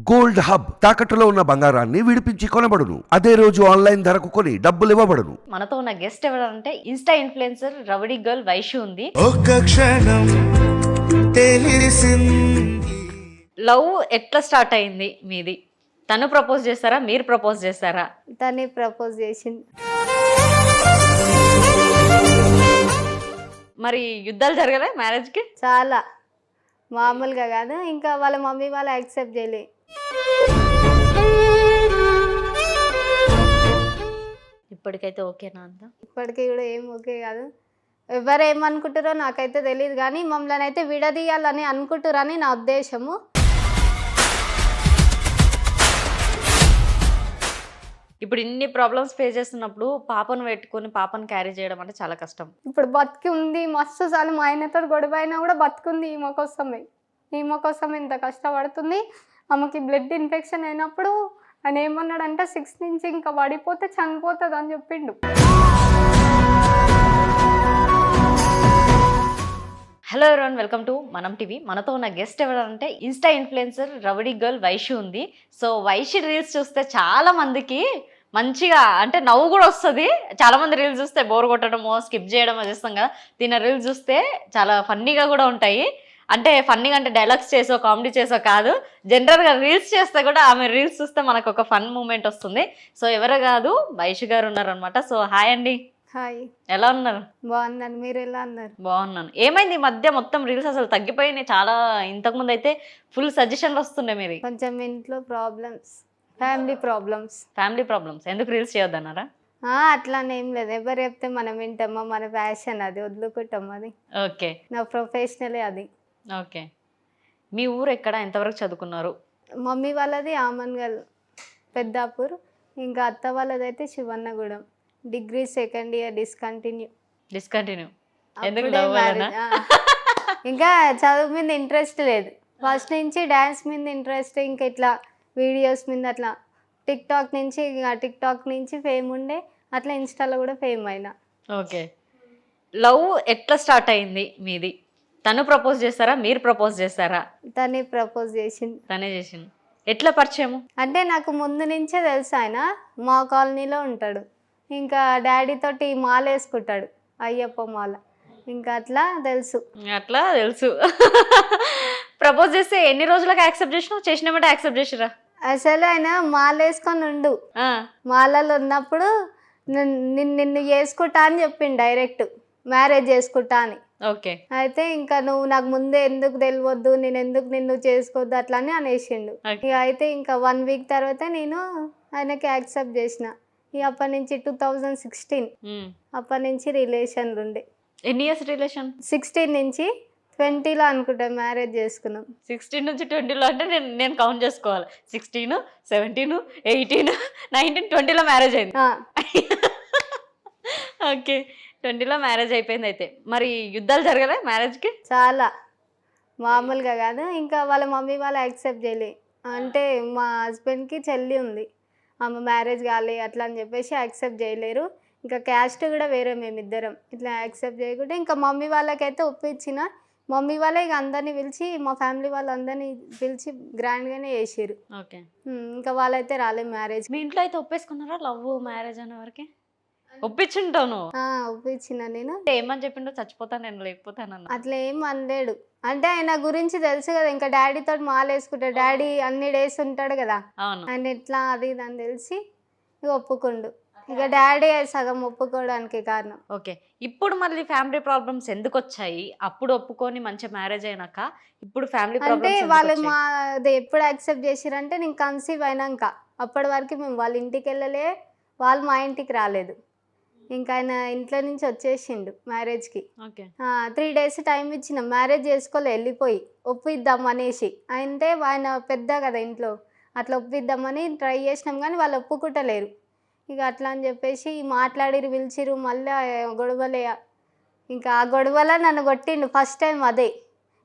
Gold hub తాకట్టులో ఉన్న బంగారాన్ని విడిపించి కొనబడును. అదే రోజు ఆన్లైన్ ధరకు కొని డబ్బులు ఇవ్వబడును. మనతో ఉన్న గెస్ట్ ఎవరంటే insta influencer rowdy girl Vaishu ఉంది. ఒక్క క్షణం తెలిసింది. లవ్ ఎట్లా స్టార్ట్ అయింది మీది? తను ప్రపోజ్ చేస్తారా? మీరు ప్రపోజ్ చేస్తారా? తనే ప్రపోజ్ చేసింది. మరి యుద్ధాలు జరగలే మ్యారేజ్కి చాలా. మామూలుగా కాదు. ఇంకా వాళ్ళ మమ్మీ వాళ్ళు యాక్సెప్ట్ చేయలే. ఇప్పటికైతే ఓకేనా అంతా? ఇప్పటికీ కూడా ఏం ఓకే కాదు. ఎవరు ఏమనుకుంటారో నాకైతే తెలియదు కానీ మమ్మల్ని అయితే విడదీయాలని అనుకుంటారని నా ఉద్దేశము. ఇప్పుడు ఇన్ని ప్రాబ్లమ్స్ ఫేస్ చేస్తున్నప్పుడు పాపను పెట్టుకొని పాపను క్యారీ చేయడం అంటే చాలా కష్టం. ఇప్పుడు బతికి ఉంది మస్తు సార్లు మా ఆయనతో గొడవ అయినా కూడా బతుకుంది ఈమె కోసమే ఈమె కోసం ఇంత కష్టపడుతుంది. ఆమెకి బ్లడ్ ఇన్ఫెక్షన్ అయినప్పుడు ఆయన ఏమన్నాడంటే సిక్స్ నుంచి ఇంకా పడిపోతే చనిపోతుంది అని చెప్పిండు. హలో ఎవరోన్ వెల్కమ్ టు మనం టీవీ మనతో ఉన్న గెస్ట్ ఎవరంటే insta influencer rowdy girl Vaishi ఉంది. సో వైషి రీల్స్ చూస్తే చాలా మందికి మంచిగా అంటే నవ్వు కూడా వస్తుంది. చాలా మంది రీల్స్ చూస్తే బోర్ కొట్టడమో స్కిప్ చేయడమో చేస్తాం కదా. తిన్న రీల్స్ చూస్తే చాలా ఫన్నీగా కూడా ఉంటాయి. అంటే ఫన్నీగా అంటే డైలాగ్స్ చేసో కామెడీ చేసో కాదు. జనరల్గా రీల్స్ చేస్తే కూడా ఆమె రీల్స్ చూస్తే మనకు ఒక ఫన్ మూమెంట్ వస్తుంది. సో ఎవరు కాదు వైషు గారు ఉన్నారనమాట సో హాయ్ అండి. హాయ్ ఎలా ఉన్నారు? బాగున్నాను. మీరు ఎలా అన్నారు బాగున్నాను. ఏమైంది ఈ మధ్య మొత్తం రీల్స్ అసలు తగ్గిపోయినాయి? చాలా ఇంతకుముందు అయితే ఫుల్ సజెషన్లు వస్తుండే మీది కొంచెం ఇంట్లో problems family problems family problems ఎందుకు రీల్స్ చేయొద్దన్నారా? అట్లానే ఏం లేదు. ఎవరు చెప్తే మనం వింటామా మన ప్యాషన్ అది. వదులుకుంటాం అది. ఓకే నా ప్రొఫెషనలే అది. ఓకే. మీ ఊరు ఎక్కడ? ఎంతవరకు చదువుకున్నారు? మమ్మీ వాళ్ళది ఆమన్గల్ పెద్దాపూర్. ఇంకా అత్త వాళ్ళది అయితే Shivannagudem. Degree second year discontinue. Discontinue. ఎందుకు వలన? ఇంకా చదువు మీద ఇంట్రెస్ట్ లేదు. ఫస్ట్ నుంచి డ్యాన్స్ మీద ఇంట్రెస్ట్ ఇంకా ఇట్లా వీడియోస్ మీద అట్లా. టిక్ టాక్ నుంచి టిక్ టాక్ నుంచి ఫేమ్ ఉండే అట్లా ఇన్స్టాలో కూడా ఫేమ్ అయినా. ఓకే. లవ్ ఎట్లా స్టార్ట్ అయింది మీది? తను ప్రపోజ్ చేస్తారా? మీరు ప్రపోజ్ చేస్తారా? తనే ప్రపోజ్ చేసింది. తనే చేసింది. ఎట్లా పరిచయము? అంటే నాకు ముందు నుంచే తెలుసు ఆయన. మా కాలనీలో ఉంటాడు. ఇంకా డాడీ తోటి మాల వేసుకుంటాడు. అయ్యప్ప మాల. ఇంకా అట్లా తెలుసు. అట్లా తెలుసు. ప్రపోజ్ చేస్తే ఎన్ని రోజులకు యాక్సెప్ట్ చేసినావు? చేసినామంటే యాక్సెప్ట్ చేసిరా? అసలు ఆయన మాల వేసుకొని ఉండు. మాలలో ఉన్నప్పుడు నిన్- నిన్ను నిన్ను చేసుకుంటా అని చెప్పిండు డైరెక్ట్ మ్యారేజ్ చేసుకుంటా అని. ఓకే. అయితే ఇంకా నువ్వు నాకు ముందే ఎందుకు తెలియవద్దు నేను ఎందుకు నిన్ను చేసుకోవద్దు అట్లా అని అనేసిండు. ఇక అయితే ఇంకా వన్ వీక్ తర్వాత నేను ఆయనకి యాక్సెప్ట్ చేసిన. ఇక అప్పటి నుంచి టూ థౌజండ్ సిక్స్టీన్. అప్పటి నుంచి రిలేషన్లు ఉండే. ఎన్ని ఇయర్స్ రిలేషన్ సిక్స్టీన్ నుంచి ట్వంటీలో అనుకుంటా మ్యారేజ్ చేసుకున్నాం. సిక్స్టీన్ నుంచి ట్వంటీలో అంటే నేను నేను కౌంట్ చేసుకోవాలి. సిక్స్టీన్ సెవెంటీన్ ఎయిటీన్ నైన్టీన్ ట్వంటీలో మ్యారేజ్ అయింది. ఓకే. ట్వంటీలో మ్యారేజ్ అయిపోయింది అయితే. మరి యుద్ధాలు జరగలే మ్యారేజ్కి? చాలా. మామూలుగా కాదు. ఇంకా వాళ్ళ మమ్మీ వాళ్ళు యాక్సెప్ట్ చేయలే. అంటే మా హస్బెండ్కి చెల్లి ఉంది. ఆమె మ్యారేజ్ కాలే అట్లా అని చెప్పేసి యాక్సెప్ట్ చేయలేరు. ఇంకా క్యాస్ట్ కూడా వేరే మేమిద్దరం. ఇట్లా యాక్సెప్ట్ చేయకుంటే ఇంకా మమ్మీ వాళ్ళకైతే ఒప్పించిన. మమ్మీ వాళ్ళే ఇక అందరినీ పిలిచి మా ఫ్యామిలీ వాళ్ళందరినీ పిలిచి గ్రాండ్గానే చేసిర్రు. ఓకే. ఇంకా వాళ్ళైతే రాలే మ్యారేజ్ మీ ఇంట్లో అయితే ఒప్పేసుకున్నారా లవ్ మ్యారేజ్ అనే వరకే? ఒప్పించుంటావు నువ్వు? ఒప్పించిన నేను. అంటే ఏమని చెప్పిండో చచ్చిపోతాను నేను లేకపోతానన్న అట్లా ఏం అనలేడు. అంటే ఆయన గురించి తెలుసు కదా ఇంకా డాడీ తోటి మాల వేసుకుంటాడు డాడీ అన్ని డేస్ ఉంటాడు కదా. అవును. ఆయన ఎట్లా అది ఇది అని తెలిసి ఇక ఒప్పుకుండు. ఇక డాడీ సగం ఒప్పుకోవడానికి కారణం. ఓకే. ఇప్పుడు మళ్ళీ ఫ్యామిలీ ప్రాబ్లమ్స్ ఎందుకు వచ్చాయి? అప్పుడు ఒప్పుకొని మంచి మ్యారేజ్ అయినాక ఇప్పుడు ఫ్యామిలీ అంటే ప్రాబ్లమ్స్ వాళ్ళు మా అది ఎప్పుడు యాక్సెప్ట్ చేసిరంటే నేను కన్సీవ్ అయినాక. అప్పటి వరకు మేము వాళ్ళ ఇంటికి వెళ్ళలే వాళ్ళు మా ఇంటికి రాలేదు. ఇంకా ఆయన ఇంట్లో నుంచి వచ్చేసిండు మ్యారేజ్కి. ఓకే. త్రీ డేస్ టైం ఇచ్చిన. మ్యారేజ్ చేసుకోలే వెళ్ళిపోయి. ఒప్పిద్దాం అనేసి. అంటే ఆయన పెద్ద కదా ఇంట్లో. అట్లా ఒప్పిద్దామని ట్రై చేసినాం కానీ వాళ్ళు ఒప్పుకుంటలేరు. ఇక అట్లా అని చెప్పేసి మాట్లాడిరు పిలిచిరు. మళ్ళీ గొడవలే. ఇంకా ఆ గొడవలో నన్ను కొట్టిండు ఫస్ట్ టైం అదే.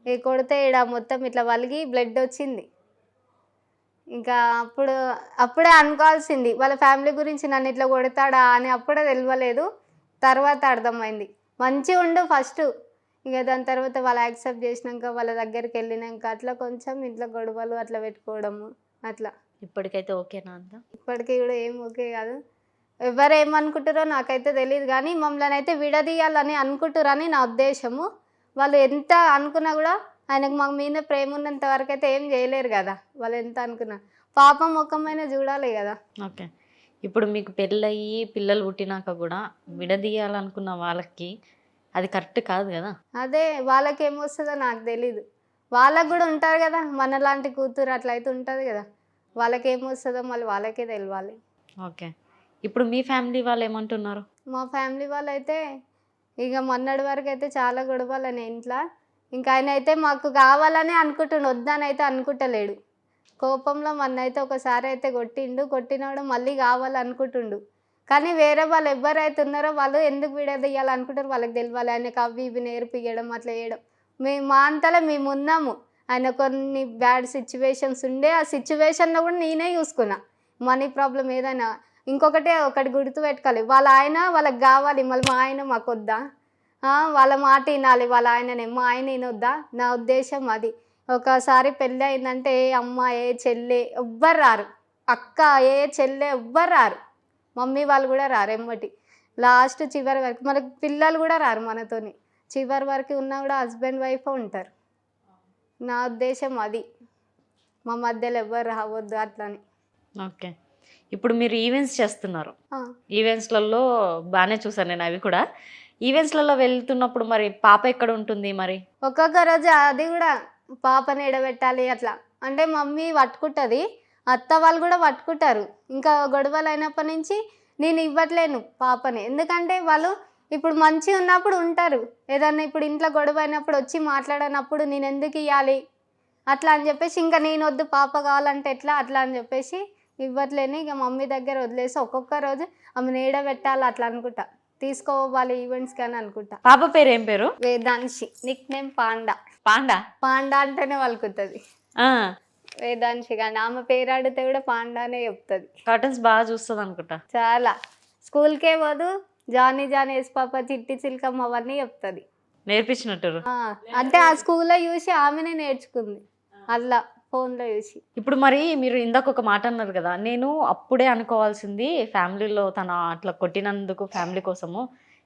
ఇక కొడితే ఈడ మొత్తం ఇట్లా వలిగి బ్లడ్ వచ్చింది. ఇంకా అప్పుడు అప్పుడే అనుకోవాల్సింది వాళ్ళ ఫ్యామిలీ గురించి నన్ను ఇట్లా కొడతాడా అని అప్పుడే తెలియలేదు తర్వాత అర్థమైంది. మంచిగా ఉండు ఫస్ట్. ఇక దాని తర్వాత వాళ్ళు యాక్సెప్ట్ చేసినాక వాళ్ళ దగ్గరికి వెళ్ళినాక అట్లా కొంచెం ఇంట్లో గొడవలు అట్లా పెట్టుకోవడము అట్లా. ఇప్పటికైతే ఓకేనా అంతా? ఇప్పటికీ కూడా ఏం ఓకే కాదు. ఎవరు ఏమనుకుంటారో నాకైతే తెలియదు కానీ మమ్మల్ని అయితే విడదీయాలని అనుకుంటారని నా ఉద్దేశము. వాళ్ళు ఎంత అనుకున్నా కూడా ఆయనకు మా మీద ప్రేమ ఉన్నంత వరకు అయితే ఏం చేయలేరు కదా. వాళ్ళు ఎంత అనుకున్నా. పాపం ముఖమైన చూడాలి కదా. ఓకే. ఇప్పుడు మీకు పెళ్ళయి పిల్లలు పుట్టినాక కూడా విడదీయాలనుకున్న వాళ్ళకి అది కరెక్ట్ కాదు కదా? అదే వాళ్ళకి ఏమొస్తుందో నాకు తెలీదు. వాళ్ళకు కూడా ఉంటారు కదా. మనలాంటి కూతురు అట్లా అయితే ఉంటుంది కదా. వాళ్ళకి ఏమొస్తుందో మళ్ళీ వాళ్ళకే తెలియాలి ఓకే. ఇప్పుడు మీ ఫ్యామిలీ వాళ్ళు ఏమంటున్నారు? మా ఫ్యామిలీ వాళ్ళు అయితే ఇక మొన్నటి వరకు అయితే చాలా గొడవలని ఇంట్లో. ఇంకా ఆయన అయితే మాకు కావాలనే అనుకుంటుండు వద్దని అయితే అనుకుంటలేడు. కోపంలో మన అయితే ఒకసారి అయితే కొట్టిండు కొట్టినాడు మళ్ళీ కావాలనుకుంటుండు కానీ వేరే వాళ్ళు ఎవరైతే ఉన్నారో వాళ్ళు ఎందుకు విడదీయాలనుకుంటారు వాళ్ళకి తెలియాలి ఆయనకు అవి ఇవి నేర్పియడం అట్లా చేయడం. మేము మా అంతలో మేము ఉన్నాము. ఆయన కొన్ని బ్యాడ్ సిచ్యువేషన్స్ ఉండే ఆ సిచ్యువేషన్లో కూడా నేనే చూసుకున్నా. మనీ ప్రాబ్లం ఏదైనా. ఇంకొకటి ఒకటి గుర్తు పెట్టుకోవాలి. వాళ్ళ ఆయన వాళ్ళకి కావాలి. మళ్ళీ మా ఆయన మాకు వద్దా వాళ్ళ మాట వినాలి వాళ్ళ ఆయననే. మా ఆయన వినొద్దా? నా ఉద్దేశం అది. ఒకసారి పెళ్ళి అయిందంటే ఏ అమ్మ ఏ చెల్లె ఎవ్వరు రారు. అక్క ఏ చెల్లె ఎవ్వరు రారు. మమ్మీ వాళ్ళు కూడా రారు ఎమ్మటి. లాస్ట్ చివరి వరకు మనకు పిల్లలు కూడా రారు మనతోని. చివరి వరకు ఉన్నా కూడా హస్బెండ్ వైఫ్ ఉంటారు. నా ఉద్దేశం అది. మా మధ్యలో ఎవ్వరు రావద్దు అట్లని. ఓకే. ఇప్పుడు మీరు ఈవెంట్స్ చేస్తున్నారు. ఈవెంట్స్లలో బాగానే చూసాను నేను అవి కూడా. ఈవెంట్స్లలో వెళ్తున్నప్పుడు మరి పాప ఎక్కడ ఉంటుంది మరి? ఒక్కొక్క రోజు అది కూడా పాపని ఎడబెట్టాలి అట్లా. అంటే మమ్మీ పట్టుకుంటుంది అత్త వాళ్ళు కూడా పట్టుకుంటారు. ఇంకా గొడవలు అయినప్పటి నుంచి నేను ఇవ్వట్లేను పాపని. ఎందుకంటే వాళ్ళు ఇప్పుడు మంచి ఉన్నప్పుడు ఉంటారు. ఏదన్నా ఇప్పుడు ఇంట్లో గొడవ అయినప్పుడు వచ్చి మాట్లాడనప్పుడు నేను ఎందుకు ఇవ్వాలి అట్లా అని చెప్పేసి ఇంకా నేను వద్దు పాప కావాలంటే ఎట్లా? అట్లా అని చెప్పేసి ఇవ్వట్లేను. ఇక మమ్మీ దగ్గర వదిలేసి ఒక్కొక్క రోజు ఆమెను పెట్టాలి అట్లా అనుకుంటా. తీసుకోవాలి ఈవెంట్స్ కానీ అనుకుంటా. పాప పేరు ఏం పేరు? Vedanshi nick name panda. Panda? Panda అంటేనే వలుకుతుంది ఆ, వేదాంశి కానీ ఆమె పేరు అడిగితే కూడా పాండానే చెప్తుంది. కార్టూన్స్ బాగా చూస్తుంది అనుకుంటా. చాలా. స్కూల్కే పోదు జానీ జానీ ఎస్ పాప చిట్టి చిలకమ్మ అవన్నీ చెప్తుంది. నేర్పించినట్టు అంటే ఆ స్కూల్లో చూసి ఆమెనే నేర్చుకుంది. అలా ఫోన్లో చూసి. ఇప్పుడు మరి మీరు ఇందాక ఒక మాట అన్నారు కదా నేను అప్పుడే అనుకోవాల్సింది ఫ్యామిలీలో తన అట్లా కొట్టినందుకు ఫ్యామిలీ కోసము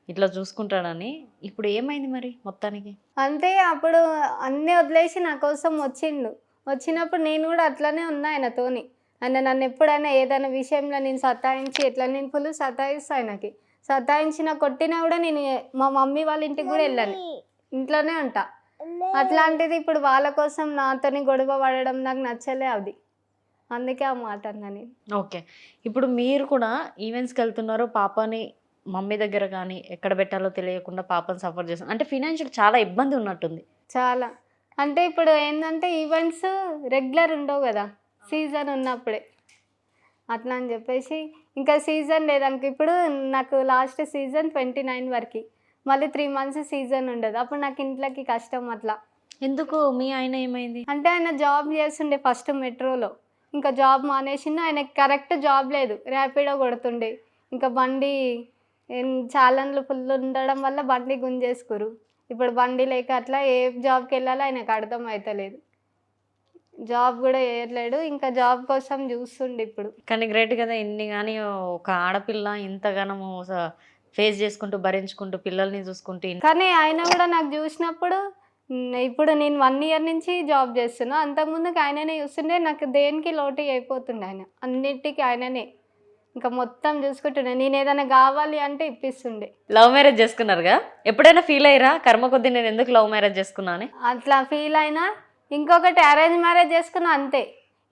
ఇట్లా చూసుకుంటాడని. ఇప్పుడు ఏమైంది మరి మొత్తానికి? అంతే అప్పుడు అన్నీ వదిలేసి నా కోసం వచ్చిండు. వచ్చినప్పుడు నేను కూడా అట్లనే ఉన్నా ఆయనతోని. ఆయన నన్ను ఎప్పుడైనా ఏదైనా విషయంలో నేను సతాయించి ఎట్లా నేను ఫుల్ సతాయిస్తా ఆయనకి. సతాయించిన కొట్టినా కూడా నేను మా మమ్మీ వాళ్ళ ఇంటికి కూడా వెళ్ళాను ఇంట్లోనే ఉంటా. అట్లాంటిది ఇప్పుడు వాళ్ళ కోసం నాతోని గొడవ పడడం నాకు నచ్చలే అది. అందుకే ఆ మాట అన్నా నేను. ఓకే. ఇప్పుడు మీరు కూడా ఈవెంట్స్కి వెళ్తున్నారు పాపని మమ్మీ దగ్గర కానీ ఎక్కడ పెట్టాలో తెలియకుండా పాపని సఫర్ చేస్తాను అంటే ఫినాన్షియల్ చాలా ఇబ్బంది ఉన్నట్టుంది. చాలా. అంటే ఇప్పుడు ఏంటంటే ఈవెంట్స్ రెగ్యులర్ ఉండవు కదా సీజన్ ఉన్నప్పుడే. అట్లా అని చెప్పేసి ఇంకా సీజన్ లేదనుకో ఇప్పుడు నాకు లాస్ట్ సీజన్ ట్వంటీ నైన్ వరకు. మళ్ళీ త్రీ మంత్స్ సీజన్ ఉండదు. అప్పుడు నాకు ఇంట్లోకి కష్టం అట్లా. ఎందుకు? మీ ఆయన ఏమైంది? అంటే ఆయన జాబ్ చేస్తుండే ఫస్ట్ మెట్రోలో. ఇంకా జాబ్ మానేసిండు. ఆయనకి కరెక్ట్ జాబ్ లేదు. ర్యాపిడో కొడుతుండే. ఇంకా బండి చాలన్లు ఫుల్ ఉండడం వల్ల బండి గుంజేసుకురు. ఇప్పుడు బండి లేక అట్లా ఏ జాబ్కి వెళ్ళాలో ఆయనకు అర్థం అవుతలేదు జాబ్ కూడా చేయట్లేడు. ఇంకా జాబ్ కోసం చూస్తుండే ఇప్పుడు. కానీ గ్రేట్ కదా. ఇన్ని కానీ ఒక ఆడపిల్ల ఇంతగానము ఫేస్ చేసుకుంటూ భరించుకుంటూ పిల్లల్ని చూసుకుంటూ కానీ ఆయన కూడా నాకు చూసినప్పుడు "ఉమ్, ఇప్పుడు నేను వన్ ఇయర్ నుంచి జాబ్ చేస్తున్నా. అంతకుముందుకు ఆయననే చూస్తుండే. నాకు దేనికి లోటు అయిపోతుండే ఆయన. అన్నిటికీ ఆయననే. ఇంకా మొత్తం చూసుకుంటుండే. నేను ఏదైనా కావాలి అంటే ఇప్పిస్తుండే. Love marriage చేసుకున్నారుగా? ఎప్పుడైనా ఫీల్ అయ్యారా? కర్మ కొద్దీ నేను ఎందుకు లవ్ మ్యారేజ్ చేసుకున్నా అని? అట్లా ఫీల్ అయినా ఇంకొకటి అరేంజ్ మ్యారేజ్ చేసుకున్నా అంతే.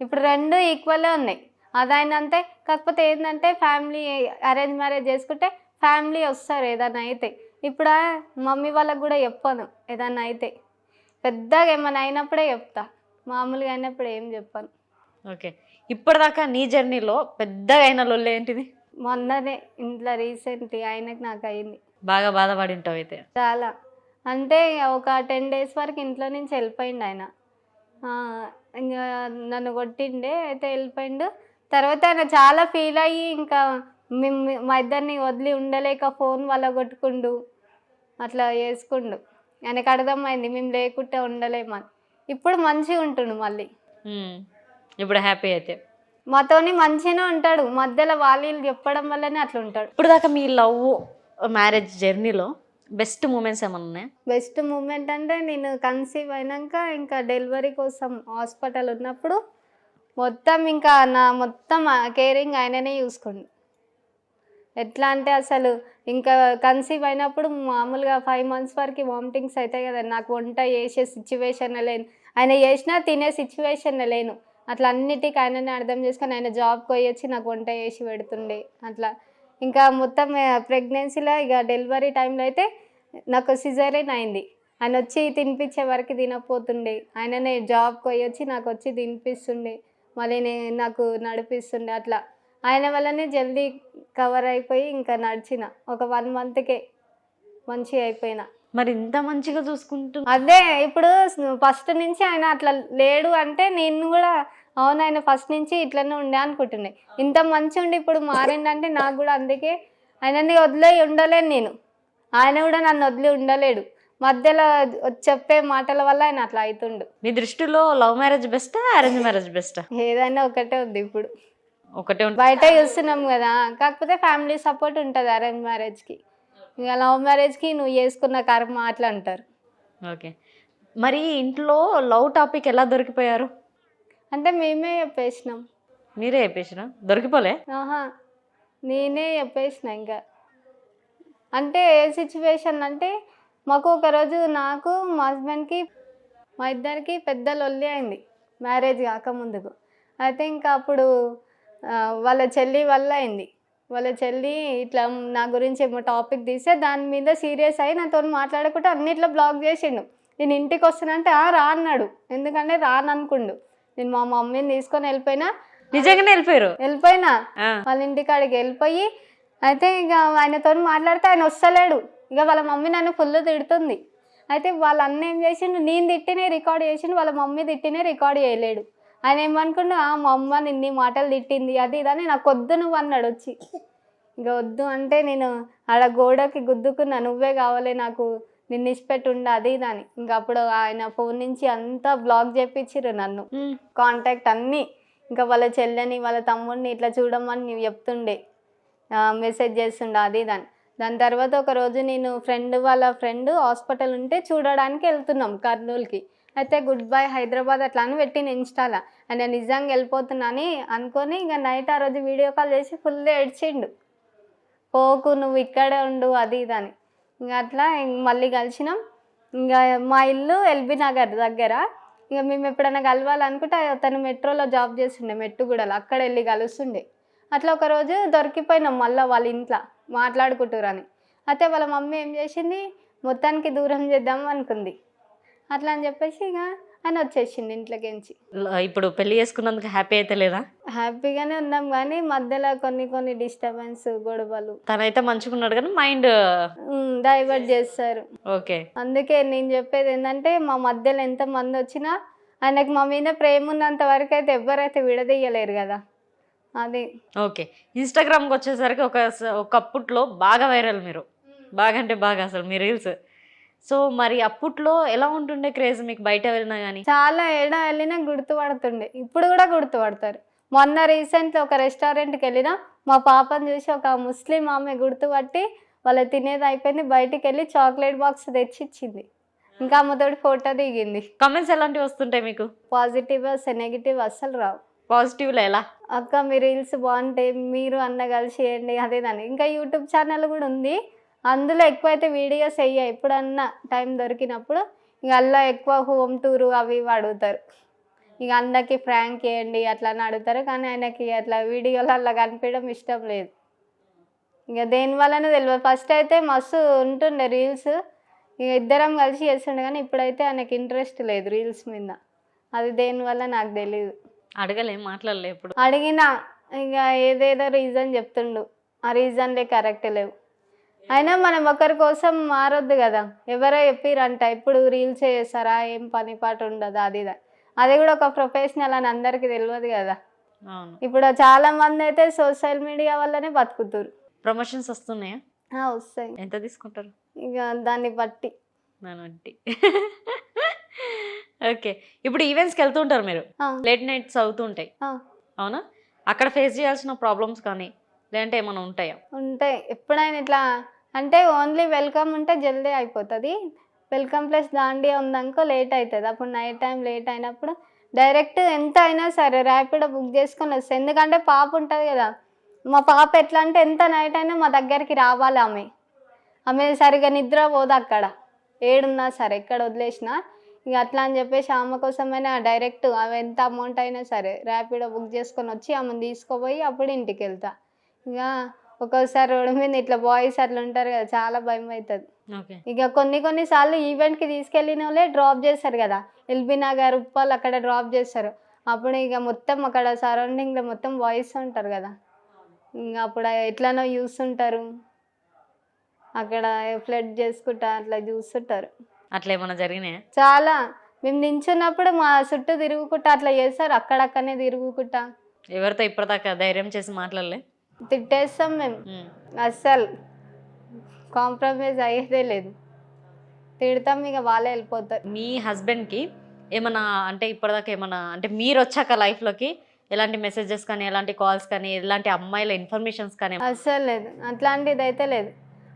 ఇప్పుడు రెండు ఈక్వలే ఉన్నాయి. అదైనా అంతే కాకపోతే ఏంటంటే ఫ్యామిలీ అరేంజ్ మ్యారేజ్ చేసుకుంటే ఫ్యామిలీ వస్తారు ఏదైనా అయితే. ఇప్పుడు మమ్మీ వాళ్ళకి కూడా చెప్పను ఏదైనా అయితే. పెద్దగా ఏమైనా అయినప్పుడే చెప్తా మామూలుగా అయినప్పుడు ఏం చెప్పను. ఓకే. ఇప్పటిదాకా నీ జర్నీలో పెద్దగా అయిన లొల్లి ఏంటిది? మొన్ననే ఇంట్లో రీసెంట్ ఆయనకి నాకు అయింది. బాగా బాధపడి ఉంటావు అయితే. చాలా. అంటే ఒక టెన్ డేస్ వరకు ఇంట్లో నుంచి వెళ్ళిపోయిండు ఆయన. ఇంకా నన్ను కొట్టిండే అయితే వెళ్ళిపోయిండు. తర్వాత ఆయన చాలా ఫీల్ అయ్యి ఇంకా మేము మా ఇద్దరిని వదిలి ఉండలేక ఫోన్ వల్ల కొట్టుకుండు అట్లా చేసుకుండు. ఆయనకు అర్థమైంది మేము లేకుంటే ఉండలేమని ఇప్పుడు మంచిగా ఉంటుండు మళ్ళీ. ఇప్పుడు హ్యాపీ అయితే. మాతోని మంచిగానే ఉంటాడు. మధ్యలో వాళ్ళు చెప్పడం వల్లనే అట్లా ఉంటాడు. ఇప్పుడు దాకా మీ లవ్ మ్యారేజ్ జర్నీలో బెస్ట్ మూమెంట్స్ ఏమన్నా ఉన్నాయా? బెస్ట్ మూమెంట్ అంటే నేను కన్సీవ్ అయినాక ఇంకా డెలివరీ కోసం హాస్పిటల్ ఉన్నప్పుడు మొత్తం ఇంకా నా మొత్తం కేరింగ్ ఆయననే చూసుకోండి. ఎట్లా అంటే అసలు ఇంకా కన్సీవ్ అయినప్పుడు మామూలుగా ఫైవ్ మంత్స్ వరకు వామిటింగ్స్ అవుతాయి కదా. నాకు వంట చేసే సిచ్యువేషన్ లేను. ఆయన చేసినా తినే సిచ్యువేషన్ లేను. అట్లా అన్నిటికీ ఆయననే అర్థం చేసుకొని ఆయన జాబ్కి పోయొచ్చి వచ్చి నాకు వంట చేసి పెడుతుండే. అట్లా. ఇంకా మొత్తం ప్రెగ్నెన్సీలో ఇక డెలివరీ టైంలో అయితే నాకు సిజరేన్ అయింది. ఆయన వచ్చి తినిపించే వరకు తినకపోతుండే. ఆయననే జాబ్కి పోయి వచ్చి నాకు వచ్చి తినిపిస్తుండే. మళ్ళీ నేను నాకు నడిపిస్తుండే. అట్లా. ఆయన వల్లనే జల్దీ కవర్ అయిపోయి ఇంకా నడిచిన. ఒక వన్ మంత్కే మంచిగా అయిపోయినా. మరి ఇంత మంచిగా చూసుకుంటూ అదే ఇప్పుడు ఫస్ట్ నుంచి ఆయన అట్లా లేడు అంటే నేను కూడా అవును ఆయన ఫస్ట్ నుంచి ఇట్లనే ఉండే అనుకుంటుండే ఇంత మంచి ఉండి ఇప్పుడు మారిండంటే నాకు కూడా అందుకే ఆయనని వదిలే ఉండలేను నేను. ఆయన కూడా నన్ను వదిలి ఉండలేడు. మధ్యలో చెప్పే మాటల వల్ల ఆయన అట్లా అవుతుండు మీ దృష్టిలో లవ్ మ్యారేజ్ బెస్టా అరేంజ్ మ్యారేజ్ బెస్టా? ఏదైనా ఒకటే ఉంది ఇప్పుడు. ఒకటే ఉంటుంది. బయట చూస్తున్నాం కదా కాకపోతే ఫ్యామిలీ సపోర్ట్ ఉంటుంది అరేంజ్ మ్యారేజ్కి ఇక లవ్ మ్యారేజ్కి నువ్వు చేసుకున్న కర్మ అట్లా అంటారు. ఓకే. మరి ఇంట్లో లవ్ టాపిక్ ఎలా దొరికిపోయారు? అంటే మేమే చెప్పేసినాం. మీరే చెప్పేసిన? దొరికిపోలే? ఆహా నేనే చెప్పేసిన ఇంకా. అంటే ఏ సిచ్యువేషన్ అంటే మాకు ఒకరోజు నాకు మా హస్బెండ్కి మా ఇద్దరికి పెద్ద లొల్లి అయింది. మ్యారేజ్ కాకముందుకు. అయితే ఇంకా అప్పుడు వాళ్ళ చెల్లి వల్ల అయింది. వాళ్ళ చెల్లి ఇట్లా నా గురించి ఏమో టాపిక్ తీస్తే దాని మీద సీరియస్ అయ్యి నాతో మాట్లాడకుండా అన్నిట్లో బ్లాక్ చేసిండు. నేను ఇంటికి వస్తానంటే ఆ రా అన్నాడు. ఎందుకంటే రాను అనుకుండు. నేను మా మమ్మీని తీసుకొని వెళ్ళిపోయినా. నిజంగానే వెళ్ళిపోయారు? వెళ్ళిపోయినా. వాళ్ళ ఇంటికాడికి వెళ్ళిపోయి అయితే ఇక ఆయనతో మాట్లాడితే ఆయన వస్తలేడు. ఇక వాళ్ళ మమ్మీ నన్ను ఫుల్ తిడుతుంది. అయితే వాళ్ళ అన్న ఏం చేసిండు? నేను తిట్టినే రికార్డ్ చేసిండు. వాళ్ళ మమ్మీ తిట్టినే రికార్డ్ చేయలేడు. ఆయన ఏమనుకుండు ఆ మా అమ్మ నిన్ని మాటలు తిట్టింది అది ఇదని నాకు వద్దు నువ్వు అన్నాడు వచ్చి. ఇక వద్దు అంటే నేను ఆడ గోడకి గుద్దుకున్నా నువ్వే కావాలి నాకు నిన్ను ఇచ్చిపెట్టి ఉండు అది ఇదని ఇంక అప్పుడు ఆయన ఫోన్ నుంచి అంతా బ్లాక్ చేపించిర్రు నన్ను. కాంటాక్ట్ అన్నీ. ఇంకా వాళ్ళ చెల్లెని వాళ్ళ తమ్ముడిని ఇట్లా చూడమని నీవు చెప్తుండే. మెసేజ్ చేస్తుండే అది దాని దాని తర్వాత ఒక రోజు నేను ఫ్రెండ్ వాళ్ళ ఫ్రెండ్ హాస్పిటల్ ఉంటే చూడడానికి వెళ్తున్నాం కర్నూలుకి. అయితే గుడ్ బై హైదరాబాద్ అట్లా అని పెట్టిన ఇన్స్టాలో. నేను నిజంగా వెళ్ళిపోతున్నాని అనుకొని ఇంకా నైట్ ఆ రోజు వీడియో కాల్ చేసి ఫుల్ ఏడ్చిండు. పోకు నువ్వు ఇక్కడే ఉండు అది ఇది అని. ఇంకా అట్లా మళ్ళీ కలిసినాం. ఇంకా మా ఇల్లు ఎల్బీ నగర్ దగ్గర. ఇక మేము ఎప్పుడైనా కలవాలనుకుంటే తను మెట్రోలో జాబ్ చేస్తుండే మెట్టుగూడలో. అక్కడ వెళ్ళి కలుస్తుండే. అట్లా ఒకరోజు దొరికిపోయినాం మళ్ళీ వాళ్ళ ఇంట్లో మాట్లాడుకుంటురని. అయితే వాళ్ళ మమ్మీ ఏం చేసింది? మొత్తానికి దూరం చేద్దాం అనుకుంది. అట్లా అని చెప్పేసి ఇక ఆయన వచ్చేసింది ఇంట్లోకించి ఇప్పుడు పెళ్ళి చేసుకున్నందుకు హ్యాపీ అయితే లేదా? హ్యాపీగానే ఉన్నాం కానీ మధ్యలో కొన్ని కొన్ని డిస్టర్బెన్స్ గొడవలు. తనైతే మంచుకున్నాడు కానీ మైండ్ డైవర్ట్ చేస్తారు. ఓకే. అందుకే నేను చెప్పేది ఏంటంటే మా మధ్యలో ఎంత మంది వచ్చినా ఆయనకు మా మీద ప్రేమ ఉన్నంత వరకు అయితే ఎవరైతే విడదీయలేరు కదా. అది. ఓకే. ఇన్స్టాగ్రామ్కి వచ్చేసరికి ఒక ఒకప్పట్లో బాగా వైరల్ మీరు. బాగా అంటే బాగా అసలు మీ రీల్స్ సో మరి అప్పట్లో ఎలా ఉంటుండే క్రేజ్ మీకు బయట వెళ్ళినా కానీ చాలా ఏడా వెళ్ళినా గుర్తుపడుతుండే. ఇప్పుడు కూడా గుర్తుపడతారు. మొన్న రీసెంట్ ఒక రెస్టారెంట్కి వెళ్ళినా మా పాపను చూసి ఒక ముస్లిం ఆమె గుర్తుపట్టి వాళ్ళ తినేది అయిపోయింది. బయటికి వెళ్ళి చాక్లెట్ బాక్స్ తెచ్చి ఇచ్చింది ఇంకా ఆమెతోటి ఫోటో దిగింది. కామెంట్స్ ఎలాంటివి వస్తుంటాయి మీకు? పాజిటివ్ నెగిటివ్ అస్సలు రావు. పాజిటివ్లో ఎలా? అక్క మీ రీల్స్ బాగుంటాయి. మీరు అన్న కలిసి చేయండి అదే దాన్ని ఇంకా యూట్యూబ్ ఛానల్ కూడా ఉంది. అందులో ఎక్కువైతే వీడియోస్ వెయ్య ఎప్పుడన్నా టైం దొరికినప్పుడు ఇక అలా ఎక్కువ హోమ్ టూరు అవి ఇవి అడుగుతారు. ఇక అందరికి ఫ్రాంక్ చేయండి అట్లా అని అడుగుతారు. కానీ ఆయనకి అట్లా వీడియోలు అలా కనిపించడం ఇష్టం లేదు. ఇక దేని వల్లనే తెలియదు ఫస్ట్ అయితే మస్తు ఉంటుండే రీల్స్. ఇక ఇద్దరం కలిసి చేస్తుండే కానీ ఇప్పుడైతే ఆయనకి ఇంట్రెస్ట్ లేదు రీల్స్ మీద. అది దేనివల్ల నాకు తెలియదు అడగలే మాట్లాడలే ఇప్పుడు అడిగిన ఇక ఏదేదో రీజన్ చెప్తుండు. ఆ రీజన్లే కరెక్ట్ లేవు. అయినా మనం ఒకరి కోసం మారొద్దు కదా. ఎవరో చెప్పిరంట ఇప్పుడు రీల్స్ చేస్తారా? ఏం పని పాట ఉండదు? అది. అది కూడా ఒక ప్రొఫెషనల్ అని అందరికీ తెలియదు కదా. ఇప్పుడు చాలా మంది అయితే సోషల్ మీడియా వల్లనే బతుకుతారు. ప్రమోషన్స్ వస్తున్నాయా? వస్తాయి. ఎంత తీసుకుంటారు? ఇక దాన్ని బట్టి. దాన్ని బట్టి. ఓకే. ఇప్పుడు ఈవెంట్స్కి వెళ్తూ ఉంటారు మీరు? లేట్ నైట్స్ అవుతూ ఉంటాయి. ఆ, అవునా? అక్కడ ఫేస్ చేయాల్సిన ప్రాబ్లమ్స్ కానీ లేదంటే ఏమైనా ఉంటాయా? ఉంటాయి. ఎప్పుడైనా ఇట్లా అంటే ఓన్లీ వెల్కమ్ ఉంటే జల్దీ అయిపోతుంది. వెల్కమ్ ప్లస్ దాండియా ఉందనుకో లేట్ అవుతుంది అప్పుడు నైట్ టైం లేట్ అయినప్పుడు డైరెక్ట్ ఎంత అయినా సరే ర్యాపిడో బుక్ చేసుకొని వస్తాయి ఎందుకంటే పాప ఉంటుంది కదా. మా పాప ఎట్లా అంటే ఎంత నైట్ అయినా మా దగ్గరికి రావాలి ఆమె. ఆమె సరిగా నిద్ర పోదు అక్కడ. ఏడున్నా సరే ఎక్కడ వదిలేసిన. ఇక అట్లా అని చెప్పేసి ఆమె కోసమైనా డైరెక్ట్ ఆమె ఎంత అమౌంట్ అయినా సరే ర్యాపిడో బుక్ చేసుకొని వచ్చి ఆమెను తీసుకుపోయి అప్పుడు ఇంటికి వెళ్తా. ఇక ఒక్కోసారి రోడ్డు మీద ఇట్లా బాయ్స్ అట్లా ఉంటారు కదా చాలా భయం అవుతుంది. ఇక కొన్ని కొన్ని సార్లు ఈవెంట్కి తీసుకెళ్ళిన వాళ్ళే డ్రాప్ చేస్తారు కదా. ఎల్బీ నగర్ ఉప్పల్ అక్కడ డ్రాప్ చేస్తారు. అప్పుడు ఇక మొత్తం అక్కడ సరౌండింగ్లో మొత్తం బాయ్స్ ఉంటారు కదా. ఇంకా అప్పుడు ఎట్లనో చూస్తుంటారు అక్కడ ఫ్లడ్ చేసుకుంటా అట్లా చూస్తుంటారు. అట్లా ఏమైనా జరిగినాయా? చాలా. మేము నించున్నప్పుడు మా చుట్టూ తిరుగుకుంటా అట్లా చేస్తారు. అక్కడక్కడనే తిరుగుకుంటా. ఎవరితో ఇప్పటిదాకా ధైర్యం చేసి మాట్లాడలే? తిట్టేస్తాం మేము. అస్సలు కాంప్రమైజ్ అయ్యేదే లేదు. తిడతాం ఇక వాళ్ళే వెళ్ళిపోతారు. మీ హస్బెండ్కి ఏమైనా అంటే ఇప్పటిదాకా ఏమైనా అంటే మీరు వచ్చాక లైఫ్లోకి ఎలాంటి మెసేజెస్ కానీ ఎలాంటి కాల్స్ కానీ ఎలాంటి అమ్మాయిల ఇన్ఫర్మేషన్స్ కానీ అస్సలు లేదు. అట్లాంటిది అయితే లేదు.